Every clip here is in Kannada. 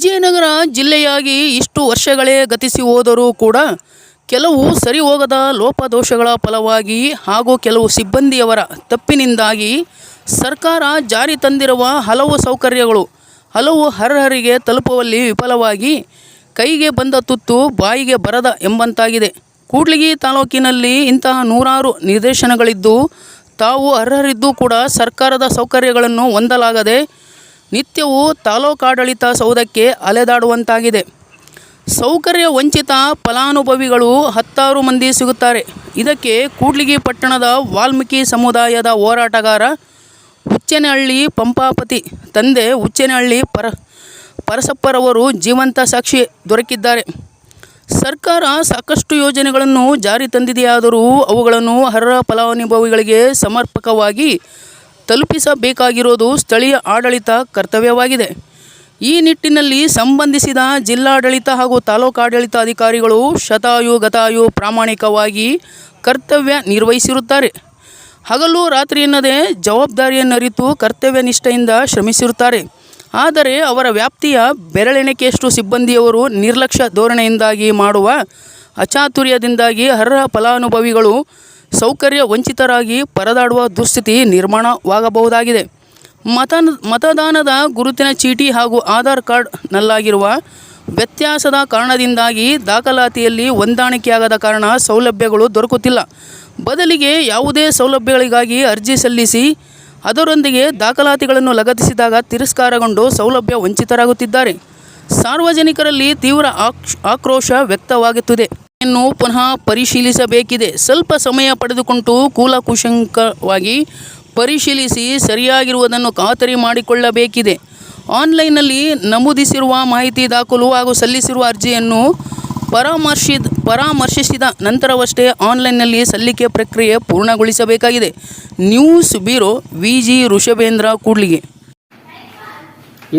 ವಿಜಯನಗರ ಜಿಲ್ಲೆಯಾಗಿ ಇಷ್ಟು ವರ್ಷಗಳೇ ಗತಿಸಿ ಹೋದರೂ ಕೂಡ ಕೆಲವು ಸರಿ ಹೋಗದ ಲೋಪದೋಷಗಳ ಫಲವಾಗಿ ಹಾಗೂ ಕೆಲವು ಸಿಬ್ಬಂದಿಯವರ ತಪ್ಪಿನಿಂದಾಗಿ ಸರ್ಕಾರ ಜಾರಿ ತಂದಿರುವ ಹಲವು ಸೌಕರ್ಯಗಳು, ಹಲವು ಅರ್ಹರಿಗೆ ತಲುಪುವಲ್ಲಿ ವಿಫಲವಾಗಿ ಕೈಗೆ ಬಂದ ತುತ್ತು ಬಾಯಿಗೆ ಬರದ ಎಂಬಂತಾಗಿದೆ. ಕೂಡ್ಲಿಗಿ ತಾಲೂಕಿನಲ್ಲಿ ಇಂತಹ ನೂರಾರು ನಿರ್ದೇಶನಗಳಿದ್ದು ತಾವು ಅರ್ಹರಿದ್ದು ಕೂಡ ಸರ್ಕಾರದ ಸೌಕರ್ಯಗಳನ್ನು ಹೊಂದಲಾಗದೆ ನಿತ್ಯವೂ ತಾಲೂಕಾಡಳಿತ ಸೌಧಕ್ಕೆ ಅಲೆದಾಡುವಂತಾಗಿದೆ. ಸೌಕರ್ಯ ವಂಚಿತ ಫಲಾನುಭವಿಗಳು ಹತ್ತಾರು ಮಂದಿ ಸಿಗುತ್ತಾರೆ. ಇದಕ್ಕೆ ಕೂಡ್ಲಿಗಿ ಪಟ್ಟಣದ ವಾಲ್ಮೀಕಿ ಸಮುದಾಯದ ಹೋರಾಟಗಾರ ಹುಚ್ಚೆನಹಳ್ಳಿ ಪಂಪಾಪತಿ, ತಂದೆ ಹುಚ್ಚೆನಹಳ್ಳಿ ಪರ, ಪರಸಪ್ಪರವರು ಜೀವಂತ ಸಾಕ್ಷಿ ದೊರಕಿದ್ದಾರೆ. ಸರ್ಕಾರ ಸಾಕಷ್ಟು ಯೋಜನೆಗಳನ್ನು ಜಾರಿ ತಂದಿದೆಯಾದರೂ ಅವುಗಳನ್ನು ಅರ್ಹ ಫಲಾನುಭವಿಗಳಿಗೆ ಸಮರ್ಪಕವಾಗಿ ತಲುಪಿಸಬೇಕಾಗಿರೋದು ಸ್ಥಳೀಯ ಆಡಳಿತ ಕರ್ತವ್ಯವಾಗಿದೆ. ಈ ನಿಟ್ಟಿನಲ್ಲಿ ಸಂಬಂಧಿಸಿದ ಜಿಲ್ಲಾಡಳಿತ ಹಾಗೂ ತಾಲೂಕಾಡಳಿತ ಅಧಿಕಾರಿಗಳು ಶತಾಯು ಗತಾಯು ಪ್ರಾಮಾಣಿಕವಾಗಿ ಕರ್ತವ್ಯ ನಿರ್ವಹಿಸಿರುತ್ತಾರೆ. ಹಗಲು ರಾತ್ರಿ ಎನ್ನದೇ ಜವಾಬ್ದಾರಿಯನ್ನರಿತು ಕರ್ತವ್ಯ ನಿಷ್ಠೆಯಿಂದ ಶ್ರಮಿಸಿರುತ್ತಾರೆ. ಆದರೆ ಅವರ ವ್ಯಾಪ್ತಿಯ ಬೆರಳೆಣಿಕೆಯಷ್ಟು ಸಿಬ್ಬಂದಿಯವರು ನಿರ್ಲಕ್ಷ್ಯ ಧೋರಣೆಯಿಂದಾಗಿ ಮಾಡುವ ಅಚಾತುರ್ಯದಿಂದಾಗಿ ಅರ್ಹ ಫಲಾನುಭವಿಗಳು ಸೌಕರ್ಯ ವಂಚಿತರಾಗಿ ಪರದಾಡುವ ದುಸ್ಥಿತಿ ನಿರ್ಮಾಣವಾಗಬಹುದಾಗಿದೆ. ಮತ, ಮತದಾನದ ಗುರುತಿನ ಚೀಟಿ ಹಾಗೂ ಆಧಾರ್ ಕಾರ್ಡ್ನಲ್ಲಾಗಿರುವ ವ್ಯತ್ಯಾಸದ ಕಾರಣದಿಂದಾಗಿ ದಾಖಲಾತಿಯಲ್ಲಿ ಹೊಂದಾಣಿಕೆಯಾಗದ ಕಾರಣ ಸೌಲಭ್ಯಗಳು ದೊರಕುತ್ತಿಲ್ಲ. ಬದಲಿಗೆ ಯಾವುದೇ ಸೌಲಭ್ಯಗಳಿಗಾಗಿ ಅರ್ಜಿ ಸಲ್ಲಿಸಿ ಅದರೊಂದಿಗೆ ದಾಖಲಾತಿಗಳನ್ನು ಲಗತ್ತಿಸಿದಾಗ ತಿರಸ್ಕಾರಗೊಂಡು ಸೌಲಭ್ಯ ವಂಚಿತರಾಗುತ್ತಿದ್ದಾರೆ. ಸಾರ್ವಜನಿಕರಲ್ಲಿ ತೀವ್ರ ಆಕ್ರೋಶ ವ್ಯಕ್ತವಾಗುತ್ತಿದೆ. ಇನ್ನು ಪುನಃ ಪರಿಶೀಲಿಸಬೇಕಿದೆ. ಸ್ವಲ್ಪ ಸಮಯ ಪಡೆದುಕೊಂಡು ಕೂಲಕುಶಂಕವಾಗಿ ಪರಿಶೀಲಿಸಿ ಸರಿಯಾಗಿರುವುದನ್ನು ಖಾತರಿ ಮಾಡಿಕೊಳ್ಳಬೇಕಿದೆ. ಆನ್ಲೈನ್ನಲ್ಲಿ ನಮೂದಿಸಿರುವ ಮಾಹಿತಿ ದಾಖಲು ಹಾಗೂ ಸಲ್ಲಿಸಿರುವ ಅರ್ಜಿಯನ್ನು ಪರಾಮರ್ಶಿದ, ಪರಾಮರ್ಶಿಸಿದ ನಂತರವಷ್ಟೇ ಆನ್ಲೈನ್ನಲ್ಲಿ ಸಲ್ಲಿಕೆ ಪ್ರಕ್ರಿಯೆ ಪೂರ್ಣಗೊಳಿಸಬೇಕಾಗಿದೆ. News bureau V G Rishabhendra Kudligi.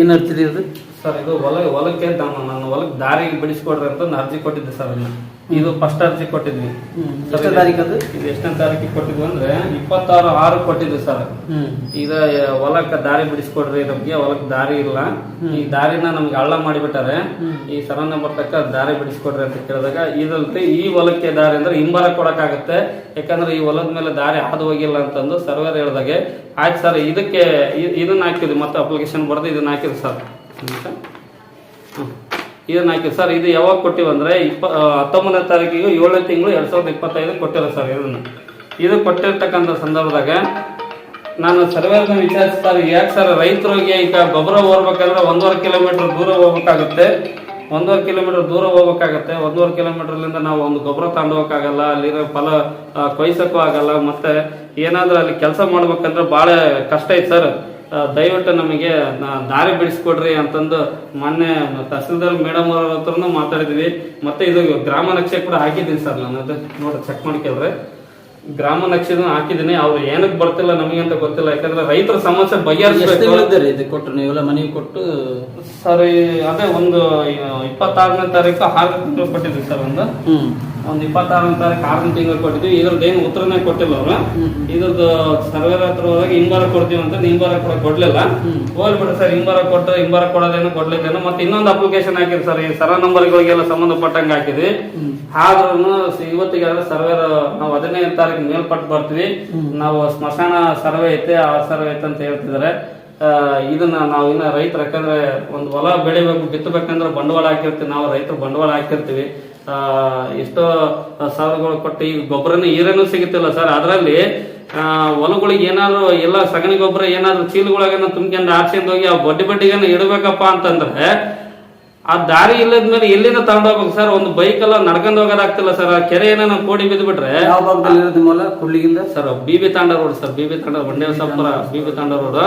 ಏನು ಹೇಳ್ತೀರಿ ಇದು? ಸರ್, ಇದು ಹೊಲ ಹೊಲಕ್ಕೆ ನಾನು ನಾನು ಹೊಲಕ್ಕೆ ದಾರಿಗೆ ಬಿಡಿಸ್ಕೊಡ್ರಿ ಅಂತ ಅರ್ಜಿ ಕೊಟ್ಟಿದ್ದೆ ಸರ್ ಅದನ್ನ. ಇದು ಫಸ್ಟ್ ಅರ್ಜಿ ಕೊಟ್ಟಿದ್ವಿ. ಎಷ್ಟನೇ ತಾರೀಕು ಅದು? ಇದು ಎಷ್ಟನೇ ತಾರೀಕಿಗೆ ಕೊಟ್ಟಿದ್ವಿ ಅಂದ್ರೆ ಇಪ್ಪತ್ತಾರು ಆರು ಕೊಟ್ಟಿದ್ವಿ ಸರ್. ಇದ ಈಗ ಹೊಲಕ್ಕೆ ದಾರಿ ಬಿಡಿಸ್ಕೊಡ್ರಿ ನಮ್ಗೆ ಹೊಲಕ್ಕೆ ದಾರಿ ಇಲ್ಲ. ಈ ದಾರಿನ ನಮ್ಗೆ ಹಳ್ಳ ಮಾಡಿಬಿಟ್ಟಾರೆ. ಈ ಸರ ಬರ್ತಕ್ಕ ದಾರಿ ಬಿಡಿಸ್ಕೊಡ್ರಿ ಅಂತ ಕೇಳಿದಾಗ ಇದಲ್ರಿ ಈ ಹೊಲಕ್ಕೆ ದಾರಿ ಅಂದ್ರೆ ಹಿಂಬಾಲ ಕೊಡಕ್ಕಾಗತ್ತೆ. ಯಾಕಂದ್ರೆ ಈ ಹೊಲದ ಮೇಲೆ ದಾರಿ ಹಾದು ಹೋಗಿಲ್ಲ ಅಂತಂದು ಸರ್ವರ್ ಹೇಳ್ದಾಗೆ ಆಯ್ತು ಸರ್ ಇದಕ್ಕೆ ಇದನ್ನ ಹಾಕಿದ್ವಿ ಮತ್ತೆ ಅಪ್ಲಿಕೇಶನ್ ಬರ್ದು ಇದನ್ನ ಹಾಕಿದ್ವಿ ಸರ್. ಇದನ್ನ ಹಾಕಿ ಸರ್, ಇದು ಯಾವಾಗ ಕೊಟ್ಟಿವಂದ್ರೆ ಇಪ್ಪ ಹತ್ತೊಂಬತ್ತನೇ ತಾರೀಕಿಗೆ ಏಳನೇ ತಿಂಗಳು ಎರಡ್ ಸಾವಿರದ ಇಪ್ಪತ್ತೈದು ಕೊಟ್ಟಿರೋ ಸರ್ ಇದನ್ನ. ಇದು ಕೊಟ್ಟಿರ್ತಕ್ಕಂಥ ಸಂದರ್ಭದಾಗ ನಾನು ಸರ್ವೇರ್ನ ವಿಚಾರಿಸ್ತಾರೆ ಯಾಕೆ ಸರ್ ರೈತರಿಗೆ ಈಗ ಗೊಬ್ಬರ ಹೋಗ್ಬೇಕಂದ್ರೆ ಒಂದೂವರೆ ಕಿಲೋಮೀಟರ್ ದೂರ ಹೋಗ್ಬೇಕಾಗುತ್ತೆ. ಒಂದೂವರೆ ಕಿಲೋಮೀಟರ್ ದೂರ ಹೋಗ್ಬೇಕಾಗತ್ತೆ. ಒಂದೂವರೆ ಕಿಲೋಮೀಟರ್ಲಿಂದ ನಾವು ಒಂದು ಗೊಬ್ಬರ ತಗೊಂಡು ಹೋಗಕ್ಕಾಗಲ್ಲ ಅಲ್ಲಿರೋ ಫಲ ಕೊಯ್ಸೋಕ್ಕೂ ಆಗಲ್ಲ, ಮತ್ತೆ ಏನಾದ್ರೂ ಅಲ್ಲಿ ಕೆಲಸ ಮಾಡ್ಬೇಕಂದ್ರೆ ಭಾಳ ಕಷ್ಟ ಐತೆ ಸರ್. ದಯವಿಟ್ಟು ನಮಗೆ ದಾರಿ ಬಿಡಿಸ್ಕೊಡ್ರಿ ಅಂತಂದು ಮೊನ್ನೆ ತಹಸೀಲ್ದಾರ್ ಮೇಡಮ್ ಅವ್ರ ಹತ್ರನೂ ಮಾತಾಡಿದೀವಿ. ಮತ್ತೆ ಇದು ಗ್ರಾಮ ನಕ್ಷೆ ಕೂಡ ಹಾಕಿದ್ದೀನಿ ಸರ್ ನಾನು. ಅದು ನೋಡಿ ಚೆಕ್ ಮಾಡ್ಕೇಳ್ರಿ ಗ್ರಾಮ ನಕ್ಷೆನೂ ಹಾಕಿದ್ದೀನಿ. ಅವ್ರು ಏನಕ್ಕೆ ಬರ್ತಿಲ್ಲ ನಮಗೆ ಅಂತ ಗೊತ್ತಿಲ್ಲ. ಯಾಕಂದ್ರೆ ರೈತರ ಸಮಸ್ಯೆ ಬಗೆಹರಿಸ್ಬೇಕು. ಇದು ಕೊಟ್ಟು ನೀವೆಲ್ಲ ಮನೆಗೆ ಕೊಟ್ಟು? ಸರ್ ಅದೇ ಒಂದು ಇಪ್ಪತ್ತಾರನೇ ತಾರೀಕು ಹಾಕಿ ಕೊಟ್ಟಿದ್ದೀನಿ ಕೊಟ್ಟಿದ್ವಿ ಸರ್ ಒಂದು. ಒಂದು ಇಪ್ಪತ್ತಾರನೇ ತಾರೀಕು ಆರನೇ ತಿಂಗಳು ಕೊಟ್ಟಿದ್ವಿ ಇದ್ರದ್ದು ಏನು ಉತ್ತರನೇ ಕೊಟ್ಟಿಲ್ಲ ಅವರು. ಇದ್ರದ್ದು ಸರ್ವೇರ್ ಹತ್ರ ಹೋದಾಗ ಹಿಂಬಾರ ಕೊಡ್ತೀವಿ ಅಂತ ಹಿಂಬಾರ ಕೂಡ ಕೊಡ್ಲಿಲ್ಲ. ಹೋಗ್ಬಿಟ್ಟು ಸರ್ ಹಿಂಬಾರ ಕೊಟ್ಟು ಹಿಂಬಾರ ಕೊಡೋದೇನು ಕೊಡ್ಲಿದ್ದೇನೋ ಮತ್ತೆ ಇನ್ನೊಂದು ಅಪ್ಲಿಕೇಶನ್ ಹಾಕಿದ್ರು ಸರ್. ಈ ಸರ ನಂಬರ್ಗಳಿಗೆಲ್ಲ ಸಂಬಂಧಪಟ್ಟಂಗೆ ಹಾಕಿದ್ವಿ. ಆದ್ರೂ ಇವತ್ತಿಗೆ ಆದ್ರೆ ಸರ್ವೇರ್ ನಾವು ಹದಿನೈದು ತಾರೀಕು ಮೇಲ್ಪಟ್ಟು ಬರ್ತೀವಿ. ನಾವು ಸ್ಮಶಾನ ಸರ್ವೆ ಐತೆ ಆ ಸರ್ವೆ ಐತೆ ಅಂತ ಹೇಳ್ತಿದ್ದಾರೆ. ಇದನ್ನ ನಾವು ಇನ್ನ ರೈತರು ಯಾಕಂದ್ರೆ ಒಂದು ಹೊಲ ಬೆಳಿಬೇಕು ಬಿತ್ತಬೇಕಂದ್ರೆ ಬಂಡವಾಳ ಹಾಕಿರ್ತೀವಿ. ನಾವು ರೈತರು ಬಂಡವಾಳ ಹಾಕಿರ್ತೀವಿ. ಎಷ್ಟೋ ಸಾಲಗಳು ಕೊಟ್ಟು ಈಗ ಗೊಬ್ಬರನ ಈರೇನು ಸಿಗುತ್ತಿಲ್ಲ ಸರ್. ಅದರಲ್ಲಿ ಹೊಲಗಳಿಗೆ ಏನಾದ್ರು ಎಲ್ಲ ಸಗಣಿ ಗೊಬ್ಬರ ಏನಾದ್ರು ಚೀಲಗಳಾಗ ತುಂಬ್ಕೊಂಡು ಆರ್ಸಿಂದ ಹೋಗಿ ಆ ಬಡ್ಡಿ ಬಡ್ಡಿಗನ್ನ ಇಡಬೇಕಪ್ಪ ಅಂತಂದ್ರೆ ಆ ದಾರಿ ಇಲ್ಲದ ಮೇಲೆ ಎಲ್ಲಿಂದ ತಗೊಂಡೋಗ್ಬೇಕು ಸರ್? ಒಂದು ಬೈಕ್ ಎಲ್ಲ ನಡ್ಕೊಂಡು ಹೋಗೋದಾಗ್ತಿಲ್ಲ ಸರ್. ಆ ಕೆರೆ ಏನೇನೋ ಕೋಡಿ ನಿಮ್ಮ ಕುಳ್ಳಿಗಿಂದ sir B B Thanda road sir. B B Thanda ಬಂಡೆ ಸಾಪುರ ಬಿ ಬಿ ತಾಂಡ ರೋಡ್.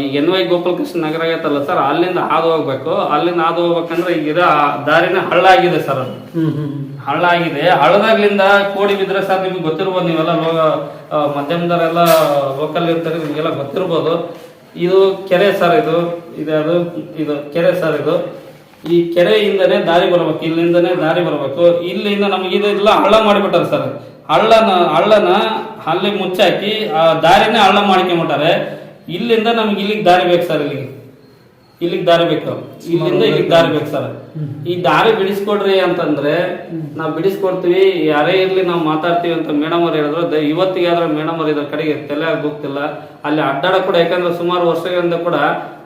ಈಗ ಎನ್ ವೈ ಗೋಪಾಲಕೃಷ್ಣ ನಗರ ಆಗೈತಲ್ಲ ಸರ್ ಅಲ್ಲಿಂದ ಹಾದು ಹೋಗ್ಬೇಕು. ಅಲ್ಲಿಂದ ಹಾದು ಹೋಗ್ಬೇಕಂದ್ರೆ ಈಗ ಇರೋ ಆ ದಾರಿನ ಹಳ್ಳ ಆಗಿದೆ ಸರ್ ಅದು. ಹಳ್ಳ ಆಗಿದೆ ಹಳ್ಳದಾಗ್ಲಿಂದ ಕೋಡಿ ಬಿದ್ರೆ ಸರ್ ನಿಮ್ಗೆ ಗೊತ್ತಿರ್ಬೋದು ನೀವೆಲ್ಲ ಲೋ ಮಧ್ಯಮದವರೆಲ್ಲ ಲೋಕಲ್ ಇರ್ತಾರೆ ನಿಮಗೆಲ್ಲ ಗೊತ್ತಿರ್ಬೋದು. ಇದು ಕೆರೆ ಸರ್ ಇದು. ಇದು ಅದು ಇದು ಕೆರೆ ಸರ್ ಇದು. ಈ ಕೆರೆಯಿಂದನೇ ದಾರಿ ಬರ್ಬೇಕು ಇಲ್ಲಿಂದನೇ ದಾರಿ ಬರ್ಬೇಕು. ಇಲ್ಲಿಂದ ನಮಗೆ ಇದೆಲ್ಲ ಹಳ್ಳ ಮಾಡಿಬಿಟ್ಟಾರೆ ಸರ್. ಹಳ್ಳನ ಹಳ್ಳನ ಅಲ್ಲಿ ಮುಚ್ಚಾಕಿ ಆ ದಾರಿನೇ ಹಳ್ಳ ಮಾಡ್ಕೊಂಬಿಟ್ಟಾರೆ. ಇಲ್ಲಿಂದ ನಮ್ಗೆ ಇಲ್ಲಿಗೆ ದಾರಿ ಬೇಕು ಸರ್ ಇಲ್ಲಿಗೆ. ಇಲ್ಲಿಗೆ ದಾರಿ ಬೇಕು. ಇಲ್ಲಿಂದ ಇಲ್ಲಿ ದಾರಿ ಬೇಕು ಸರ್ ಈ ದಾರಿ ಬಿಡಿಸ್ಕೊಡ್ರಿ ಅಂತಂದ್ರೆ ನಾವ್ ಬಿಡಿಸ್ಕೊಡ್ತೀವಿ ಯಾರೇ ಇರ್ಲಿ ನಾವು ಮಾತಾಡ್ತೀವಿ ಅಂತ ಮೇಡಮ್ ಅವ್ರು ಹೇಳಿದ್ರು. ಇವತ್ತಿಗೆ ಆದ್ರೆ ಮೇಡಮ್ ಅವ್ರು ಇದ್ರ ಕಡೆಗೆ ತಲೆ ಹೋಗ್ತಿಲ್ಲ. ಅಲ್ಲಿ ಅಡ್ಡಾಡ ಕೂಡ ಯಾಕಂದ್ರೆ ಸುಮಾರು ವರ್ಷಗಳಿಂದ ಕೂಡ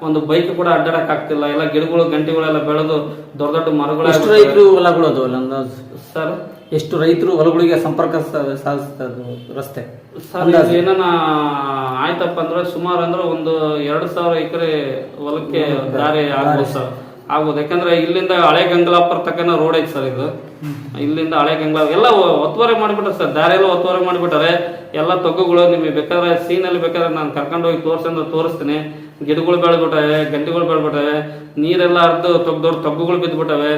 ಒಂದು ಬೈಕ್ ಕೂಡ ಅಡ್ಡಾಡಕ್ ಆಗ್ತಿಲ್ಲ. ಎಲ್ಲ ಗಿಡಗಳು ಗಂಟೆಗಳೆಲ್ಲ ಬೆಳೆದು ದೊಡ್ಡ ದೊಡ್ಡ ಮರಗಳು ಎಷ್ಟು ರೈತರು ಹೊಲಗಳು ಅದು ಸರ್? ಎಷ್ಟು ರೈತರು ಹೊಲಗಳಿಗೆ ಸಂಪರ್ಕ ಸಾಧಿಸ್ತದ ರಸ್ತೆ? ಸರ್ ಏನನ ಆಯ್ತಪ್ಪ ಅಂದ್ರೆ ಸುಮಾರು ಅಂದ್ರೆ ಒಂದು ಎರಡು ಸಾವಿರ ಎಕರೆ ಹೊಲಕ್ಕೆ ದಾರಿ. ಆಗ್ಬೋದು ಸರ್. ಆಗ್ಬೋದು ಯಾಕಂದ್ರೆ ಇಲ್ಲಿಂದ ಹಳೆ ಗಂಗಲಾಪುರ ತಕ್ಕನ ರೋಡ್ ಐತೆ ಸರ್ ಇದು. ಇಲ್ಲಿಂದ ಹಳೆ ಗಂಗಲ ಎಲ್ಲ ಒತ್ತುವರಿ ಮಾಡಿಬಿಟ್ರೆ ಸರ್. ದಾರಿ ಎಲ್ಲ ಒತ್ತುವರಿ ಮಾಡಿಬಿಟ್ಟಾರೆ. ಎಲ್ಲ ತೊಗ್ಗುಗಳು ನಿಮಗೆ ಬೇಕಾದ್ರೆ ಸೀನಲ್ಲಿ ಬೇಕಾದ್ರೆ ನಾನು ಕರ್ಕೊಂಡು ಹೋಗಿ ತೋರ್ಸಂದ್ರೆ ತೋರಿಸ್ತೀನಿ. ಗಿಡಗಳು ಬೆಳೆದ್ಬಿಟ್ಟವೆ ಗಂಟೆಗಳು ಬೆಳೆದ್ಬಿಟ್ಟವೆ ನೀರೆಲ್ಲ ಅರ್ಧ ತೊಗ್ ದೊಡ್ಡ ತೊಗ್ಗುಗಳು ಬಿದ್ದುಬಿಟ್ಟವೆ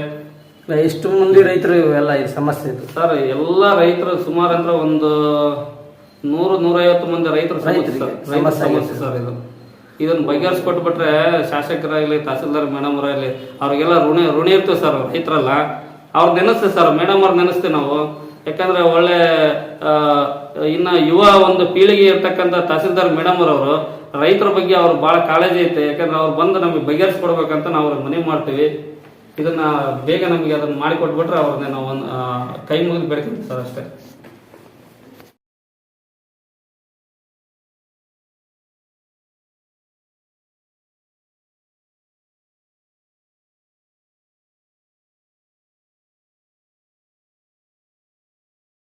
ಎಷ್ಟು ಮಂದಿ ರೈತರು ಇವೆಲ್ಲ ಈ ಸಮಸ್ಯೆ ಇದು. ಸರ್ ಎಲ್ಲ ರೈತರು ಸುಮಾರು ಅಂದ್ರೆ ಒಂದು ನೂರು ನೂರೈವತ್ತು ಮಂದಿ ರೈತರು ಸಮಸ್ಯೆ ಸರ್ ಇದು. ಇದನ್ನ ಬಗೆಹರಿಸ್ಕೊಟ್ಬಿಟ್ರೆ ಶಾಸಕರಾಗಲಿ, ತಹಸೀಲ್ದಾರ್ ಮೇಡಮ್ ಅವರಾಗಲಿ ಅವ್ರಿಗೆಲ್ಲ ಋಣ ಋಣ ಇರ್ತವೆ ಸರ್ ರೈತರಲ್ಲ ಅವ್ರು ನೆನೆಸ್ತೇವೆ ಸರ್, ಮೇಡಮ್ ಅವ್ರು ನೆನೆಸ್ತೇವೆ ನಾವು. ಯಾಕಂದ್ರೆ ಒಳ್ಳೆ ಇನ್ನು ಯುವ ಒಂದು ಪೀಳಿಗೆ ಇರ್ತಕ್ಕಂಥ ತಹಸೀಲ್ದಾರ್ ಮೇಡಮ್ ಅವರು ರೈತರ ಬಗ್ಗೆ ಅವ್ರು ಬಹಳ ಕಾಳಜಿ ಐತೆ. ಯಾಕಂದ್ರೆ ಅವ್ರು ಬಂದು ನಮಗೆ ಬಗೆಹರಿಸ್ಕೊಡ್ಬೇಕಂತ ನಾವು ಅವ್ರಿಗೆ ಮನವಿ ಮಾಡ್ತೀವಿ. ಇದನ್ನ ಬೇಗ ನಮಗೆ ಅದನ್ನ ಮಾಡಿಕೊಟ್ಬಿಟ್ರೆ ಅವ್ರನ್ನ ನಾವು ಒಂದು ಕೈ ಮುಗಿದು ಬೇಡ್ತೀವಿ ಸರ್ ಅಷ್ಟೇ.